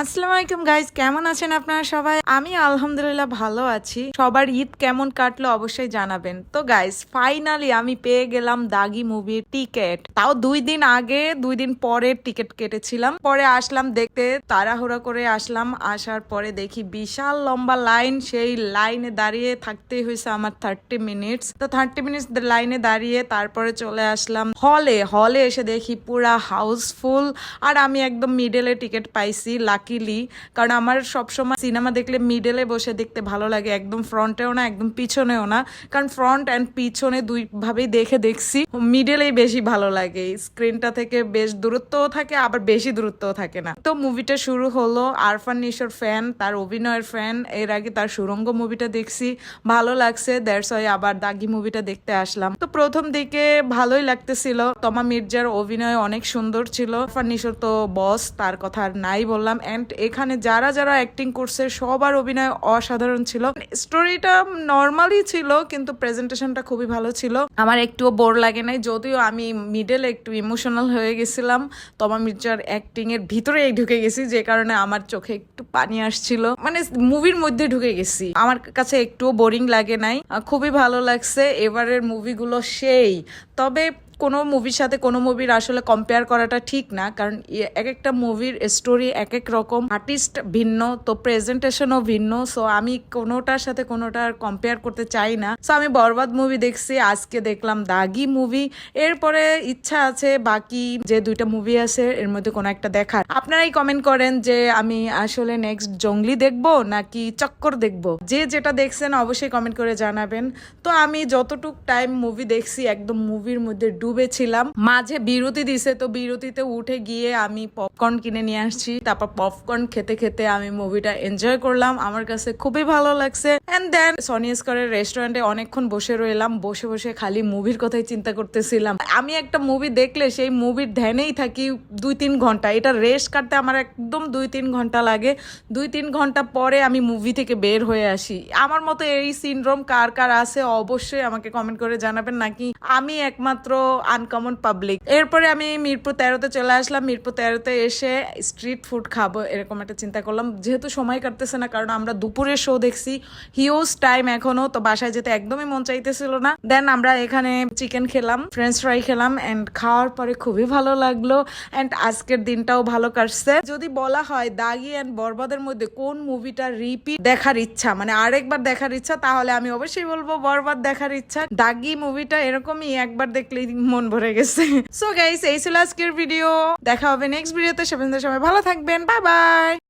আসসালামু আলাইকুম গাইজ কেমন আছেন আপনারা সবাই? আমি আলহামদুলিল্লাহ ভালো আছি। সবার ঈদ কেমন কাটলো অবশ্যই জানাবেন। তো গাইজ ফাইনালি আমি পেয়ে গেলাম দাগি মুভির টিকিট তাও দুই দিন আগে, দুই দিন পরে টিকিট কেটেছিলাম। পরে আসলাম দেখতে, তাড়াহুড়া করে আসলাম। আসার পরে দেখি বিশাল লম্বা লাইন সেই লাইনে দাঁড়িয়ে থাকতেই হয়েছে আমার থার্টি মিনিটস তো থার্টি মিনিটস লাইনে দাঁড়িয়ে তারপরে চলে আসলাম হলে হলে এসে দেখি পুরা হাউসফুল আর আমি একদম মিডলে টিকিট পাইছি লাকিলি কারণ আমার সবসময় সিনেমা দেখলে মিডলে বসে দেখতে ভালো লাগে, একদম ফ্রন্টেও না, একদম পিছনেও না। কারণ ফ্রন্ট অ্যান্ড পিছনে দুইভাবেই দেখে দেখছি মিডলেই বেশি ভালো লাগে। স্ক্রিনটা থেকে বেশ দূরত্বও থাকে, আবার বেশি দূরত্বও থাকে না। তো মুভিটা শুরু হলো আরফান নিশোর ফ্যান তার অভিনয়ের ফ্যান এর আগে তার সুরঙ্গ মুভিটা দেখছি, ভালো লাগছে দ্যাটস ওয়াই আবার দাগি মুভিটা দেখতে আসলাম। তো প্রথম দিকে ভালোই লাগতেছিল, তমা মির্জার অভিনয় অনেক সুন্দর ছিল, আরফান নিশোর তো বস তার কথা আর নাই বললাম এন্ড এখানে যারা যারা অ্যাক্টিং করছে, সবার অভিনয় অসাধারণ ছিল। স্টোরিটা নর্মালি ছিল, কিন্তু প্রেজেন্টেশনটা খুবই ভালো ছিল। আমার একটুও বোর লাগে নাই, যদিও আমি মিডলে একটু ইমোশনাল হয়ে গেছিলাম। তমা মির্জার অ্যাক্টিং এর ভিতরেই ঢুকে গেছি, যে কারণে আমার চোখে একটু পানি আসছিল। মানে মুভির মধ্যে ঢুকে গেছি। আমার কাছে একটুও বোরিং লাগে নাই। খুবই ভালো লাগছে, এবারের মুভিগুলো সেই। তবে কোনো মুভির সাথে কোনো মুভির আসলে কম্পেয়ার করাটা ঠিক না, কারণ এক একটা মুভির স্টোরি এক এক রকম আর্টিস্ট ভিন্ন, তো প্রেজেন্টেশনও ভিন্ন সো আমি কোনোটার সাথে কোনোটার কম্পেয়ার করতে চাই না। সো আমি বরবাদ মুভি দেখছি, আজকে দেখলাম দাগি মুভি এরপরে ইচ্ছা আছে বাকি যে দুইটা মুভি আছে, এর মধ্যে কোনো একটা দেখার। আপনারাই কমেন্ট করেন যে আমি আসলে নেক্সট জঙ্গলি দেখব নাকি চক্কর দেখব? যে যেটা দেখছেন অবশ্যই কমেন্ট করে জানাবেন। তো আমি যতটুক টাইম মুভি দেখছি, একদম মুভির মধ্যে ডুবে ছিলাম। মাঝে বিরতি দিছে, তো বিরতিতে উঠে গিয়ে আমি পপকর্ন কিনে নিয়ে আসছি। তারপর পপকর্ন খেতে খেতে আমি মুভিটা এনজয় করলাম। আমার কাছে খুবই ভালো লাগছে। এন্ড দেন সনি রেস্টুরেন্টে অনেকক্ষণ বসে রইলাম। বসে বসে খালি মুভির কথাই চিন্তা করতেছিলাম। আমি একটা মুভি দেখলে সেই মুভির ধ্যানেই থাকি দুই তিন ঘণ্টা। এটা রেস্ট কাটতে আমার একদম দুই তিন ঘণ্টা লাগে। দুই তিন ঘণ্টা পরে আমি মুভি থেকে বের হয়ে আসি। আমার মতো এই সিনড্রোম কার কার আছে অবশ্যই আমাকে কমেন্ট করে জানাবেন। নাকি আমি একমাত্র আনকমন পাবলিক এরপরে আমি মিরপুর তেরোতে চলে আসলাম। মিরপুর তেরোতে এসে স্ট্রিট ফুড খাব এরকম একটা চিন্তা করলাম। যেহেতু সময় কাটতেছে না, কারণ আমরা দুপুরের শো দেখছি। হিউজ টাইম এখনও, তো বাসায় যেতে একদমই মন চাইতেছিল না। দেন আমরা এখানে চিকেন খেলাম ফ্রেঞ্চ ফ্রাই খেলাম এন্ড খাওয়ার পরে খুবই ভালো লাগল। অ্যান্ড আজকের দিনটাও ভালো কাটছে। যদি বলা হয় দাগি অ্যান্ড বরবাদের মধ্যে কোন মুভিটা রিপিট দেখার ইচ্ছা মানে আরেকবার দেখার ইচ্ছা, তাহলে আমি অবশ্যই বলব বরবাদ দেখার ইচ্ছা। দাগি মুভিটা এরকমই, একবার দেখলেই মন ভরে গেছে। সো গাইস এই ছিল আজকের ভিডিও দেখা হবে নেক্সট ভিডিওতে সবাই সবাই ভালো থাকবেন। Bye bye